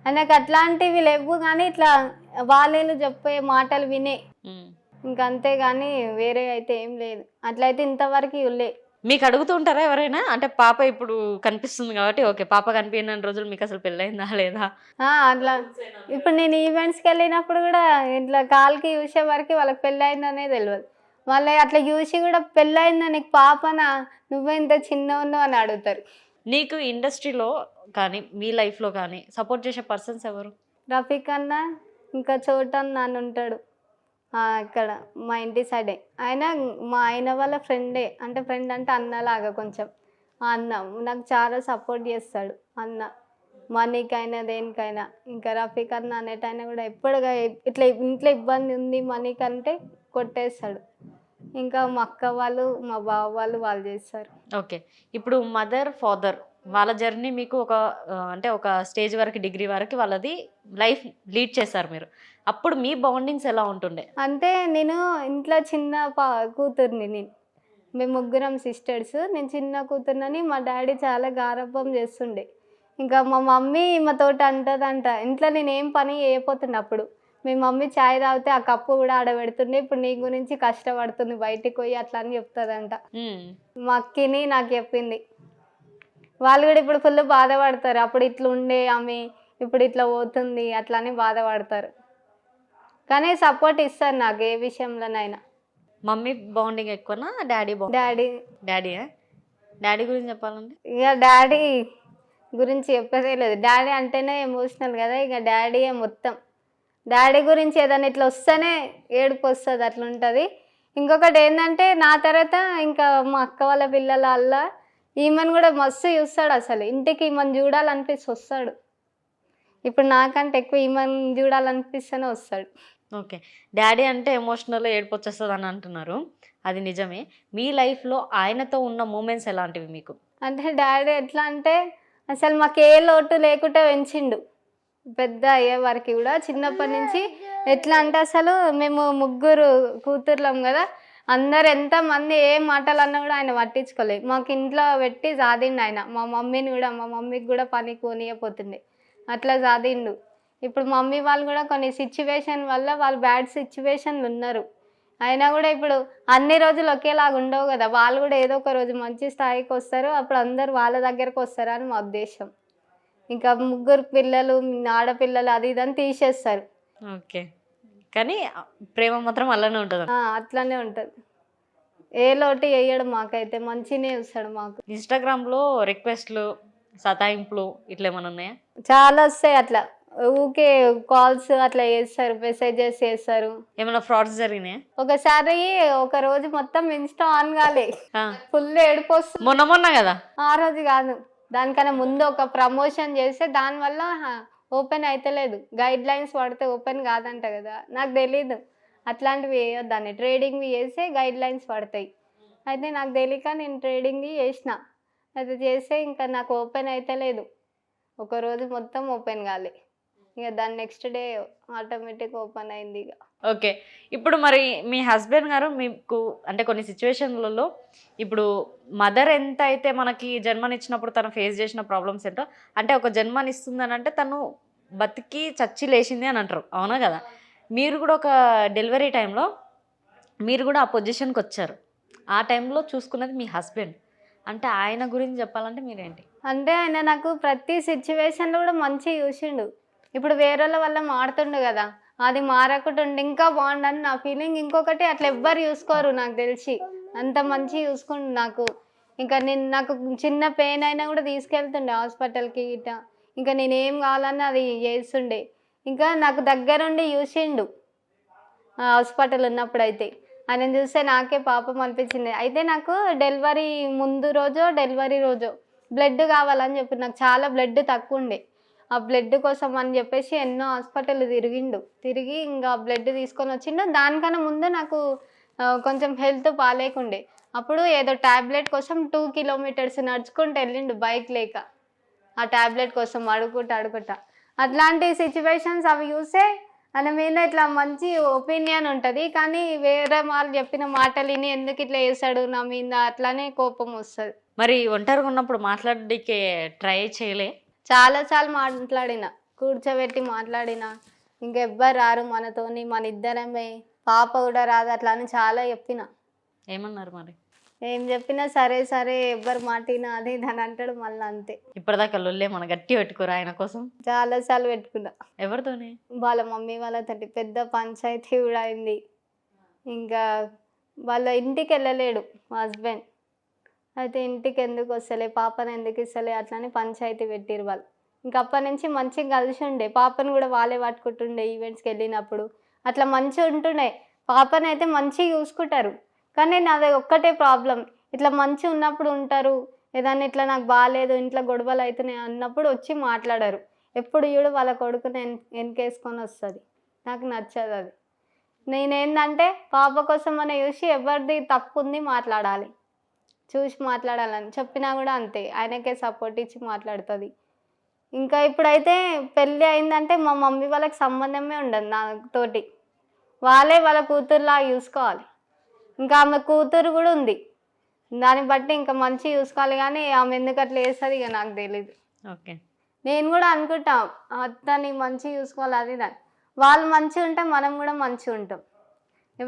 ఆయనకు అట్లాంటివి లేవు కానీ ఇట్లా వాళ్ళు చెప్పే మాటలు వినే. ఇంకంతే కానీ వేరే అయితే ఏం లేదు. అట్లయితే ఇంతవరకు ఇవ్వలే మీకు అడుగుతూ ఉంటారా ఎవరైనా? అంటే పాప ఇప్పుడు కనిపిస్తుంది కాబట్టి ఓకే పాప కనిపించిన రోజులు మీకు అసలు పెళ్ళయిందా లేదా? అట్లా. ఇప్పుడు నేను ఈవెంట్స్కి వెళ్ళినప్పుడు కూడా ఇట్లా కాల్కి చూసే వరకు వాళ్ళకి పెళ్ళయిందనే తెలియదు మళ్ళీ అట్లా చూసి కూడా పెళ్ళయిందా నీకు పాపనా? నువ్వే ఇంత చిన్న ఉన్నావు అని అడుగుతారు. నీకు ఇండస్ట్రీలో కానీ మీ లైఫ్లో కానీ సపోర్ట్ చేసే పర్సన్స్ ఎవరు? రఫీక్ అన్న ఇంకా చోటన్ నాన్న ఉంటాడు. ఇక్కడ మా ఇంటి సైడే. ఆయన మా ఆయన వాళ్ళ ఫ్రెండే. అంటే ఫ్రెండ్ అంటే అన్నలాగా కొంచెం. ఆ అన్న నాకు చాలా సపోర్ట్ చేస్తాడు. అన్న మనీకైనా దేనికైనా. ఇంకా రఫీక్ అన్న అనేటైనా కూడా ఎప్పుడుగా ఇట్లా ఇంట్లో ఇబ్బంది ఉంది మనీ కంటే కొట్టేస్తాడు. ఇంకా మా అక్క వాళ్ళు మా బావ వాళ్ళు వాళ్ళు చేస్తారు. ఓకే. ఇప్పుడు మదర్ ఫాదర్ వాళ్ళ జర్నీ మీకు ఒక అంటే ఒక స్టేజ్ వరకు డిగ్రీ వరకు వాళ్ళది లైఫ్ లీడ్ చేశారు మీరు. అప్పుడు మీ బాండింగ్స్ ఎలా ఉంటుండే? అంటే నేను ఇంట్లో చిన్న పా కూతుర్ని నేను. మేము ముగ్గురం సిస్టర్స్. నేను చిన్న కూతుర్నని మా డాడీ చాలా గారభం చేస్తుండే. ఇంకా మా మమ్మీ మా తోట అంటదంట ఇంట్లో నేను ఏం పని చేయకపోతుండే అప్పుడు. మీ మమ్మీ చాయ్ తాగితే ఆ కప్పు కూడా ఆడబెడుతుండే. ఇప్పుడు నీ గురించి కష్టపడుతుంది బయటికి పోయి అట్లా అని చెప్తుందంట. మా అక్కిని నాకు చెప్పింది వాళ్ళు కూడా ఇప్పుడు ఫుల్ బాధపడతారు. అప్పుడు ఇట్లా ఉండే ఆమె ఇప్పుడు ఇట్లా పోతుంది అట్లా అని బాధపడతారు. కానీ సపోర్ట్ ఇస్తారు నాకు ఏ విషయంలోనైనా. మమ్మీ బాండింగ్ ఎక్కువనా? డాడీ డాడీ డాడీ డాడీ గురించి చెప్పాలంటే? ఇక డాడీ గురించి చెప్పేదే లేదు. డాడీ అంటేనే ఎమోషనల్ కదా ఇక డాడీయే మొత్తం. డాడీ గురించి ఏదైనా ఇట్లా వస్తేనే ఏడుపు వస్తుంది అట్లా ఉంటుంది ఇంకొకటి ఏంటంటే నా తర్వాత ఇంకా మా అక్క వాళ్ళ పిల్లల అల్ల ఈమెను కూడా మస్తు చూస్తాడు అసలు. ఇంటికి ఈమెను చూడాలనిపిస్తే వస్తాడు. ఇప్పుడు నాకంటే ఎక్కువ ఈమెను చూడాలనిపిస్తేనే వస్తాడు. ఓకే. డాడీ అంటే ఎమోషనల్ ఏడుపు వచ్చేస్తుంది అని అంటున్నారు. అది నిజమే. మీ లైఫ్లో ఆయనతో ఉన్న మూమెంట్స్ ఎలాంటివి మీకు? అంటే డాడీ ఎట్లా అంటే అసలు మాకు ఏ లోటు లేకుండా పెంచిండు. పెద్ద అయ్యే వరకు కూడా చిన్నప్పటి నుంచి ఎట్లా అంటే అసలు మేము ముగ్గురు కూతుర్లం కదా అందరు ఎంత మంది ఏ మాటలు అన్నా కూడా ఆయన పట్టించుకోలేదు. మాకు ఇంట్లో పెట్టి సాధిండు ఆయన. మా మమ్మీని కూడా మా మమ్మీకి కూడా పని కోనియపోతుండే. అట్లా సాధిండు. ఇప్పుడు మమ్మీ వాళ్ళు కూడా కొన్ని సిచ్యువేషన్ వల్ల వాళ్ళు బ్యాడ్ సిచ్యువేషన్లు ఉన్నారు. అయినా కూడా ఇప్పుడు అన్ని రోజులు ఒకేలాగా ఉండవు కదా. వాళ్ళు కూడా ఏదో ఒక రోజు మంచి స్థాయికి వస్తారు. అప్పుడు అందరు వాళ్ళ దగ్గరకు వస్తారు అని మా ఉద్దేశం. ఇంకా ముగ్గురు పిల్లలు ఆడపిల్లలు అది ఇదని తీసేస్తారు. ఓకే. కానీ ప్రేమ మాత్రం అలానే ఉంటుంది. ఆ, అట్లానే ఉంటుంది. ఏ లోటు వేయడు మాకైతే మంచినే చూస్తాడు మాకు. ఇన్స్టాగ్రామ్లో రిక్వెస్ట్లు సతాయింపులు ఇట్లా ఏమైనా ఉన్నాయా? చాలా వస్తాయి అట్లా. ఊకే కాల్స్ అట్లా చేస్తారు మెసేజెస్ చేస్తారు. ఏమైనా ఫ్రాడ్స్ జరిగినాయా? ఒకసారి ఒక రోజు మొత్తం ఇన్స్టా ఆన్ కాలే. ఆ. ఫుల్ ఏడుపు వస్తుంది మొన్న మొన్న కదా? ఆ రోజు కాదు. దానికన్నా ముందు ఒక ప్రమోషన్ చేస్తే దానివల్ల ఓపెన్ అయితలేదు గైడ్ లైన్స్ పడితే ఓపెన్ కాదంట కదా. నాకు తెలీదు. అట్లాంటివి వేయొద్దని ట్రేడింగ్వి చేస్తే గైడ్ లైన్స్ పడతాయి. అయితే నాకు తెలియక నేను ట్రేడింగ్వి చేసిన. అది చేస్తే ఇంకా నాకు ఓపెన్ అయితలేదు ఒక రోజు మొత్తం ఓపెన్ కాలే. ఇక దాని నెక్స్ట్ డే ఆటోమేటిక్ ఓపెన్ అయింది ఇక. ఓకే. ఇప్పుడు మరి మీ హస్బెండ్ గారు మీకు అంటే కొన్ని సిచ్యువేషన్లలో ఇప్పుడు మదర్ ఎంత అయితే మనకి జన్మనిచ్చినప్పుడు తను ఫేస్ చేసిన ప్రాబ్లమ్స్ ఏంటో అంటే ఒక జన్మనిస్తుందని అంటే తను బతికి చచ్చి లేచింది అని అంటారు. అవునా కదా? మీరు కూడా ఒక డెలివరీ టైంలో మీరు కూడా ఆ పొజిషన్కి వచ్చారు. ఆ టైంలో చూసుకున్నది మీ హస్బెండ్ అంటే ఆయన గురించి చెప్పాలంటే మీరేంటి? అంటే ఆయన నాకు ప్రతి సిచ్యువేషన్లో కూడా మంచిగా చూసిండు. ఇప్పుడు వేరే వాళ్ళ వల్ల మారుతుండు కదా. అది మారకుండా ఉండి ఇంకా బాగుండని నా ఫీలింగ్ ఇంకొకటి అట్లా ఎవ్వరు చూసుకోరు నాకు తెలిసి. అంత మంచి చూసుకుండు నాకు. ఇంకా నేను నాకు చిన్న పెయిన్ అయినా కూడా తీసుకెళ్తుండే హాస్పిటల్కి ఇట్లా ఇంకా నేను ఏం కావాలన్నా అది చేస్తుండే. ఇంకా నాకు దగ్గరుండి చూసిండు. హాస్పిటల్ ఉన్నప్పుడు అయితే ఆయన చూస్తే నాకే పాపం అనిపించింది. అయితే నాకు డెలివరీ ముందు రోజో డెలివరీ రోజో. బ్లడ్ కావాలని చెప్పి నాకు చాలా బ్లడ్ తక్కువ ఉండే ఆ బ్లడ్ కోసం అని చెప్పేసి ఎన్నో హాస్పిటల్ తిరిగిండు. తిరిగి ఇంకా బ్లడ్ తీసుకొని వచ్చిండు. దానికన్నా ముందు నాకు కొంచెం హెల్త్ బాగాలేకుండే అప్పుడు ఏదో ట్యాబ్లెట్ కోసం టూ కిలోమీటర్స్ నడుచుకుంటూ వెళ్ళిండు బైక్ లేక. ఆ ట్యాబ్లెట్ కోసం అడుగుట అడుగుట అట్లాంటి సిచ్యువేషన్స్ అవి చూస్తే ఆయన మీద ఇట్లా మంచి ఒపీనియన్ ఉంటుంది. కానీ వేరే వాళ్ళు చెప్పిన మాటలు విని ఎందుకు ఇట్లా చేస్తాడు నా మీద అట్లానే కోపం వస్తుంది. మరి ఒంటరిగా ఉన్నప్పుడు మాట్లాడడానికి ట్రై చేయలే? చాలాసార్లు మాట్లాడిన కూర్చోబెట్టి మాట్లాడిన ఇంకెవ్వరు రారు మనతోని మన ఇద్దరమే పాప కూడా రాదు అట్లా అని చాలా చెప్పిన. ఏమన్నారు మరి? ఏం చెప్పినా సరే సరే ఎవ్వరు మాటినా అది దాని అంటాడు మళ్ళీ అంతే. ఇప్పటిదాకా లొల్లే మన గట్టి పెట్టుకోరు ఆయన కోసం? చాలాసార్లు పెట్టుకున్నా. ఎవరితోనే? వాళ్ళ మమ్మీ వాళ్ళతోటి పెద్ద పంచాయతీ కూడా అయింది. ఇంకా వాళ్ళ ఇంటికి వెళ్ళలేడు మా హస్బెండ్. అయితే ఇంటికి ఎందుకు వస్తలే పాపను ఎందుకు ఇస్తలే అట్లని పంచాయతీ పెట్టిరు వాళ్ళు. ఇంక అప్పటి నుంచి మంచిగా కలిసి ఉండే. పాపను కూడా వాళ్ళే పట్టుకుంటుండే ఈవెంట్స్కి వెళ్ళినప్పుడు. అట్లా మంచిగా ఉంటుండే. పాపను అయితే మంచిగా చూసుకుంటారు. కానీ నాది ఒక్కటే ప్రాబ్లం ఇట్లా మంచిగా ఉన్నప్పుడు ఉంటారు. ఏదన్నా ఇట్లా నాకు బాగాలేదు ఇంట్లో గొడవలు అవుతున్నాయి అన్నప్పుడు వచ్చి మాట్లాడరు. ఎప్పుడు చూడు వాళ్ళ కొడుకుని ఎన్ వెనకేసుకొని వస్తుంది. నాకు నచ్చదు అది నేనేంటంటే పాప కోసం అని చూసి ఎవరిది తప్పు ఉంది మాట్లాడాలి. చూసి మాట్లాడాలని చెప్పినా కూడా అంతే. ఆయనకే సపోర్ట్ ఇచ్చి మాట్లాడుతుంది. ఇంకా ఇప్పుడైతే పెళ్ళి అయిందంటే మా మమ్మీ వాళ్ళకి సంబంధమే ఉండదు నాతోటి. వాళ్ళే వాళ్ళ కూతురులా చూసుకోవాలి. ఇంకా ఆమె కూతురు కూడా ఉంది. దాన్ని బట్టి ఇంకా మంచి చూసుకోవాలి కానీ ఆమె ఎందుకు అట్లా వేస్తుంది ఇక నాకు తెలీదు. ఓకే. నేను కూడా అనుకుంటా అత్తని మంచిగా చూసుకోవాలి అది ఇది అని. వాళ్ళు మంచిగా ఉంటే మనం కూడా మంచిగా ఉంటాం.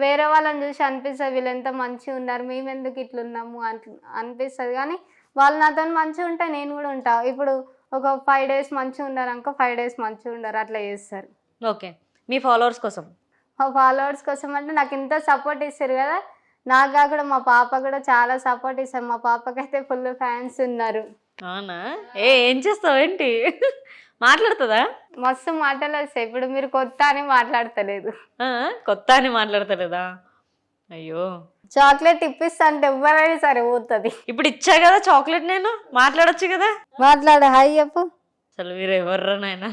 వేరే వాళ్ళని చూసి అనిపిస్తుంది వీళ్ళు ఎంత మంచిగా ఉన్నారు మేము ఎందుకు ఇట్లున్నాము అనిపిస్తుంది. కానీ వాళ్ళు నాతో మంచిగా ఉంటే నేను కూడా ఉంటా. ఇప్పుడు ఒక ఫైవ్ డేస్ మంచిగా ఉన్నారు అనుకో ఫైవ్ డేస్ మంచిగా ఉండరు అట్లా చేస్తారు. ఓకే. మీ ఫాలోవర్స్ కోసం? మా ఫాలోవర్స్ కోసం అంటే నాకు ఇంత సపోర్ట్ ఇస్తారు కదా. నాకు కాకుండా మా పాప కూడా చాలా సపోర్ట్ ఇస్తారు. మా పాపకైతే ఫుల్ ఫ్యాన్స్ ఉన్నారు. అవునా? ఏ ఏం చేస్తావు ఏంటి? మాట్లాడుతుందా? మస్తు మాటలు వస్తాయి ఇప్పుడు మీరు కొత్త అని మాట్లాడతలేదు. కొత్త అని మాట్లాడతలేదా? అయ్యో. చాక్లెట్ ఇప్పిస్తా అంటే ఎవరైనా సరే పోతుంది ఇప్పుడు ఇచ్చా కదా చాక్లెట్ నేను? మాట్లాడొచ్చు కదా? మాట్లాడు హాయ్ చెప్పు. అసలు మీరు ఎవర్రా నాయన?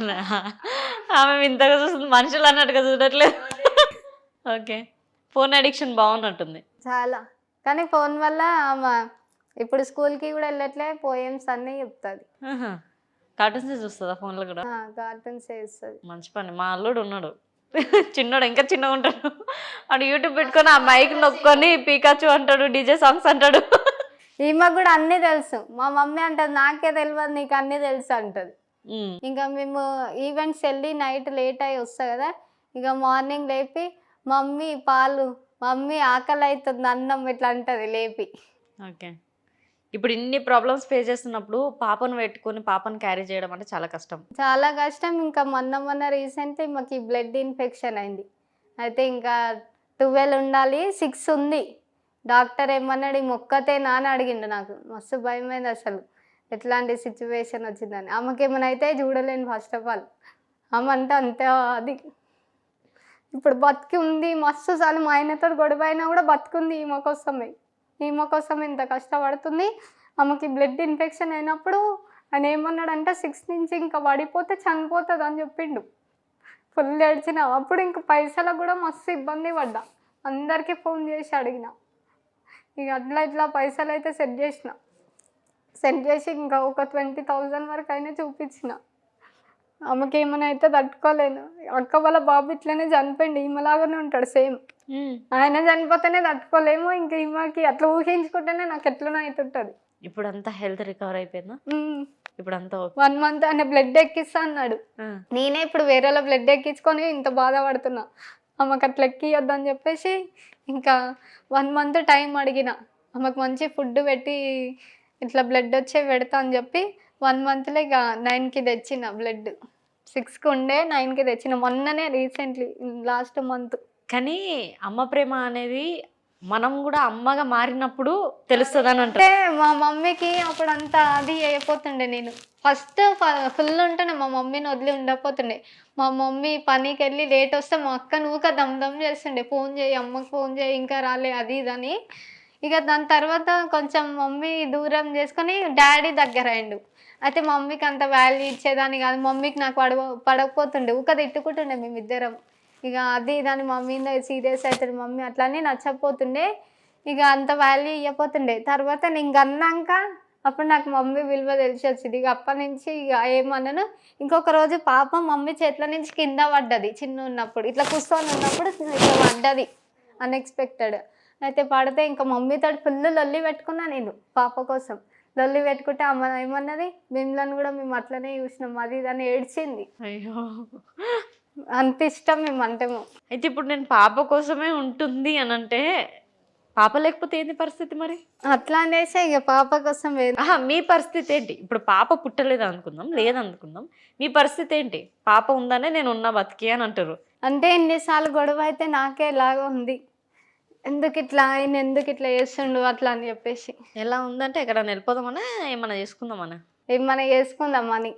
ఆమె ఇంతగా చూస్తుంది మనుషులు అన్నట్టుగా చూడట్లేదు. ఓకే. ఫోన్ అడిక్షన్ బాగున్నట్టుంది. చాలా. కానీ ఫోన్ వల్ల ఆమె ఇప్పుడు స్కూల్కి కూడా వెళ్ళట్లే పోయమ్స్ అన్నీ చెప్తుంది. కార్టూన్స్ చూస్తుందా ఫోన్లో కూడా? కార్టూన్స్ మంచి పని. మా అల్లుడు ఉన్నాడు. చిన్నోడు ఇంకా చిన్నగా ఉంటాడు. వాడు యూట్యూబ్ పెట్టుకొని ఆ మైక్ నొక్కొని పీకాచు అంటాడు డీజే సాంగ్స్ అంటాడు. ఈమె కూడా అన్నీ తెలుసు. మా మమ్మీ అంటది నాకే తెలియదు నీకు అన్నీ తెలుసు అంటది. ఇంకా మేము ఈవెంట్స్ వెళ్ళి నైట్ లేట్ అయ్యి వస్తా కదా ఇక మార్నింగ్ లేపి మమ్మీ పాలు మమ్మీ ఆకలి అవుతుంది అన్నం ఇట్లా అంటది లేపి. ఓకే. ఇప్పుడు ఇన్ని ప్రాబ్లమ్స్ ఫేస్ చేస్తున్నప్పుడు పాపను పెట్టుకుని పాపను క్యారీ చేయడం అంటే చాలా కష్టం. చాలా కష్టం. ఇంకా మొన్న మొన్న రీసెంట్లీ మాకు ఈ బ్లడ్ ఇన్ఫెక్షన్ అయింది. అయితే ఇంకా ట్వెల్వ్ ఉండాలి సిక్స్ ఉంది. డాక్టర్ ఏమన్నాడు ఈ మొక్కతేనా అని అడిగిండు నాకు. మస్తు భయమైంది అసలు. ఎట్లాంటి సిచ్యువేషన్ వచ్చిందని. ఆమెకి ఏమైనా అయితే చూడలేను ఫస్ట్ ఆఫ్ ఆల్ ఆమె అంటే అంతే అది. ఇప్పుడు బతికి ఉంది మస్తు సార్లు మా ఆయనతో గొడవ అయినా కూడా బతుకుంది ఈమె కోసమే. ఈమె కోసం ఇంత కష్టపడుతుంది. ఆమెకి బ్లడ్ ఇన్ఫెక్షన్ అయినప్పుడు ఆయన ఏమన్నాడంటే సిక్స్ నుంచి ఇంకా పడిపోతే చనిపోతుంది అని చెప్పిండు. ఫుల్ ఏడ్చిన. అప్పుడు ఇంక పైసలకు కూడా మస్తు ఇబ్బంది పడ్డా. అందరికీ ఫోన్ చేసి అడిగిన. ఇక అట్లా ఇట్లా పైసలు అయితే సెట్ చేసిన. సెట్ చేసి ఇంకా ఒక ట్వంటీ థౌజండ్ వరకు అయినా చూపించిన. ఆమెకి ఏమైనా అయితే తట్టుకోలేను. అక్క వాళ్ళ బాబు ఇట్లనే చనిపోయింది ఈమెలాగానే ఉంటాడు సేమ్. ఆయన చనిపోతేనే తట్టుకోలేము ఇంకా ఈమెకి అట్లా ఊహించుకుంటేనే నాకు ఎట్లనో అవుతుంటుంది ఇప్పుడు అంతా హెల్త్ రికవర్ అయిపోయిందా? ఇప్పుడు అంతా వన్ మంత్ ఆయన బ్లడ్ ఎక్కిస్తా అన్నాడు. నేనే ఇప్పుడు వేరేలో బ్లడ్ ఎక్కించుకొని ఇంత బాధపడుతున్నా. ఆమెకు అట్లా ఎక్కియొద్దని చెప్పేసి ఇంకా వన్ మంత్ టైం అడిగిన. ఆమెకు మంచి ఫుడ్ పెట్టి ఇట్లా బ్లడ్ వచ్చే పెడతా అని చెప్పి వన్ మంత్లో ఇక నైన్కి తెచ్చిన బ్లడ్. సిక్స్కి ఉండే నైన్కి తెచ్చిన. మొన్ననే రీసెంట్లీ లాస్ట్ మంత్. కానీ అమ్మ ప్రేమ అనేది మనం కూడా అమ్మగా మారినప్పుడు తెలుస్తుంది అని అంటే మా మమ్మీకి అప్పుడు అంత అది అయిపోతుండే నేను. ఫస్ట్ ఫుల్ ఉంటుండే మా మమ్మీని వదిలి ఉండకపోతుండే. మా మమ్మీ పనికి వెళ్ళి లేట్ వస్తే మా అక్క నువ్వు దమ్ దమ్ చేస్తుండే. ఫోన్ చేయి అమ్మకి ఫోన్ చేయి ఇంకా రాలే అది ఇదని ఇక దాని తర్వాత కొంచెం మమ్మీ దూరం చేసుకొని డాడీ దగ్గర అయిండు. అయితే మమ్మీకి అంత వాల్యూ ఇచ్చేదాన్ని కాదు. మమ్మీకి నాకు పడవ పడకపోతుండే ఊక తిట్టుకుంటుండే మేమిద్దరం. ఇక అది దాని మమ్మీ సీరియస్ అవుతుంది మమ్మీ అట్లానే నచ్చకపోతుండే ఇక అంత వాల్యూ ఇవ్వకపోతుండే తర్వాత నేను ఇంక అన్నాక అప్పుడు నాకు మమ్మీ విలువ తెలిసి వచ్చింది. ఇక అప్పటి నుంచి ఇక ఏమన్నాను ఇంకొక రోజు పాప మమ్మీ చేతుల నుంచి కింద పడ్డది చిన్న ఉన్నప్పుడు. ఇట్లా కూర్చొని ఉన్నప్పుడు ఇట్లా పడ్డది అన్ఎక్స్పెక్టెడ్ అయితే పడితే ఇంకా మమ్మీతో ఫుల్ లొల్లి పెట్టుకున్నా నేను పాప కోసం. లొల్లి పెట్టుకుంటే అమ్మ ఏమన్నది? మిమ్మల్ని కూడా మేము అట్లనే చూసినాం. అది దాన్ని ఏడ్చింది. అయ్యో. అంత ఇష్టం మేము అంటే అయితే ఇప్పుడు నేను పాప కోసమే ఉంటుంది అని అంటే పాప లేకపోతే ఏంది పరిస్థితి మరి? అట్లా అనేసి ఇక పాప కోసం ఆహా మీ పరిస్థితి ఏంటి? ఇప్పుడు పాప పుట్టలేదు అనుకుందాం లేదనుకుందాం. మీ పరిస్థితి ఏంటి? పాప ఉందనే నేను ఉన్నా బతికి అని అంటారు. అంటే ఎన్నిసార్లు గొడవ అయితే నాకే ఎలాగో ఉంది. ఎందుకు ఇట్లా ఆయన ఎందుకు ఇట్లా చేస్తుండు అట్లా అని చెప్పేసి. ఎలా ఉందంటే ఎక్కడ వెళ్ళిపోదామనే? ఏమన్నా చేసుకుందామనే? ఏమన్నా చేసుకుందాం అని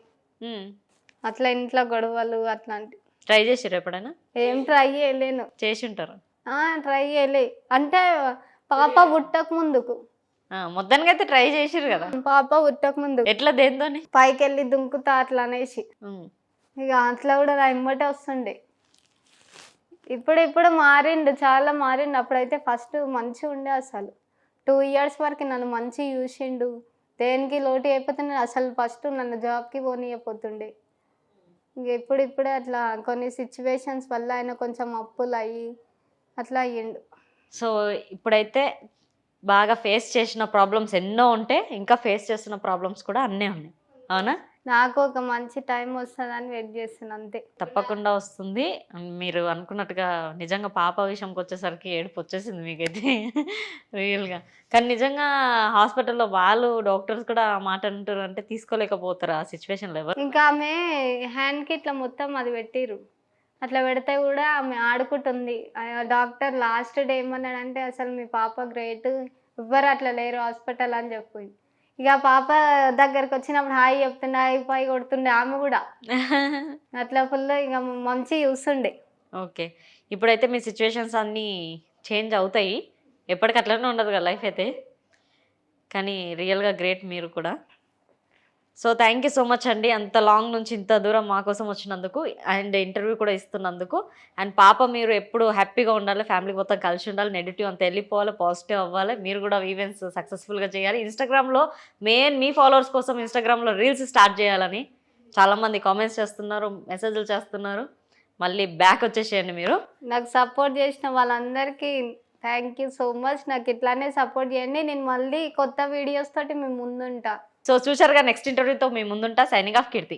అట్లా ఇంట్లో గొడవలు అట్లాంటి. ట్రై చేసిర్రు ఎప్పుడైనా? ఏం ట్రై చేయలేను. చేసి ఉంటారు ట్రై చేయలే. అంటే పాప పుట్టక ముందుకు. ఆ, మొత్తానికైతే ట్రై చేసిర్రు కదా. పాప పుట్టక ముందుకు. ఎట్లా దేంతోని పైకి వెళ్ళి దుంకుతా అట్లా అనేసి. ఉమ్. ఇక అట్లా కూడా నా వెంబటే వస్తుండే. ఇప్పుడు ఇప్పుడు మారిండు చాలా మారిండు. అప్పుడైతే ఫస్ట్ మంచిగా ఉండే అసలు. టూ ఇయర్స్ వరకు నన్ను మంచి చూసిండు. దేనికి లోటు అయిపోతే నేను అసలు ఫస్ట్ నన్ను జాబ్కి పోనీయపోతుండే ఇంక ఇప్పుడు ఇప్పుడే అట్లా కొన్ని సిచ్యువేషన్స్ వల్ల ఆయన కొంచెం అప్పులు అయ్యి అట్లా అయ్యిండు. సో ఇప్పుడైతే బాగా ఫేస్ చేసిన ప్రాబ్లమ్స్ ఎన్నో ఉంటే ఇంకా ఫేస్ చేస్తున్న ప్రాబ్లమ్స్ కూడా అన్నీ ఉన్నాయి. అవునా? నాకు ఒక మంచి టైం వస్తుందని వెయిట్ చేస్తున్నా అంతే. తప్పకుండా వస్తుంది. మీరు అనుకున్నట్టుగా నిజంగా పాప విషయంకి వచ్చేసరికి ఏడుపు వచ్చేసింది మీకైతే రియల్గా. కానీ నిజంగా హాస్పిటల్లో వాళ్ళు డాక్టర్స్ కూడా ఆ మాట అంటారు అంటే తీసుకోలేకపోతారు ఆ సిచ్యువేషన్లో ఎవరు? ఇంకా ఆమె హ్యాండ్కి ఇట్లా మొత్తం అది పెట్టిర్రు. అట్లా పెడితే కూడా ఆమె ఆడుకుంటుంది. డాక్టర్ లాస్ట్ డే ఏమన్నాడంటే అసలు మీ పాప గ్రేట్. ఎవ్వరు అట్లా లేరు హాస్పిటల్ అని చెప్పి ఇక పాప దగ్గరకు వచ్చినప్పుడు హాయ్ చెప్తుండే హాయ్ పాయ్ కొడుతుండే ఆమె కూడా. అట్లా ఫుల్ ఇక మంచి చూస్తుండే. ఓకే. ఇప్పుడైతే మీ సిచ్యువేషన్స్ అన్నీ చేంజ్ అవుతాయి. ఎప్పటికి అట్లనే ఉండదు కదా లైఫ్ అయితే. కానీ రియల్గా గ్రేట్ మీరు కూడా. So thank you so much అండి. అంత లాంగ్ నుంచి ఇంత దూరం మా కోసం వచ్చినందుకు అండ్ ఇంటర్వ్యూ కూడా ఇస్తున్నందుకు. అండ్ పాప మీరు ఎప్పుడు హ్యాపీగా ఉండాలి ఫ్యామిలీ మొత్తం కలిసి ఉండాలి నెగిటివ్ అంత వెళ్ళిపోవాలి పాజిటివ్ అవ్వాలి. మీరు కూడా ఈవెంట్స్ సక్సెస్ఫుల్గా చేయాలి. ఇన్స్టాగ్రామ్లో మెయిన్ మీ ఫాలోవర్స్ కోసం ఇన్స్టాగ్రామ్లో రీల్స్ స్టార్ట్ చేయాలని చాలామంది కామెంట్స్ చేస్తున్నారు మెసేజ్లు చేస్తున్నారు. మళ్ళీ బ్యాక్ వచ్చేసేయండి మీరు. నాకు సపోర్ట్ చేసిన వాళ్ళందరికీ థ్యాంక్ యూ సో మచ్ నాకు ఇట్లానే సపోర్ట్ చేయండి. నేను మళ్ళీ కొత్త వీడియోస్ తోటి మేము ముందుంటా. సో చూసారుగా నెక్స్ట్ ఇంటర్వ్యూతో మీ ముందుంటా సైనింగ్ ఆఫ్ కీర్తి.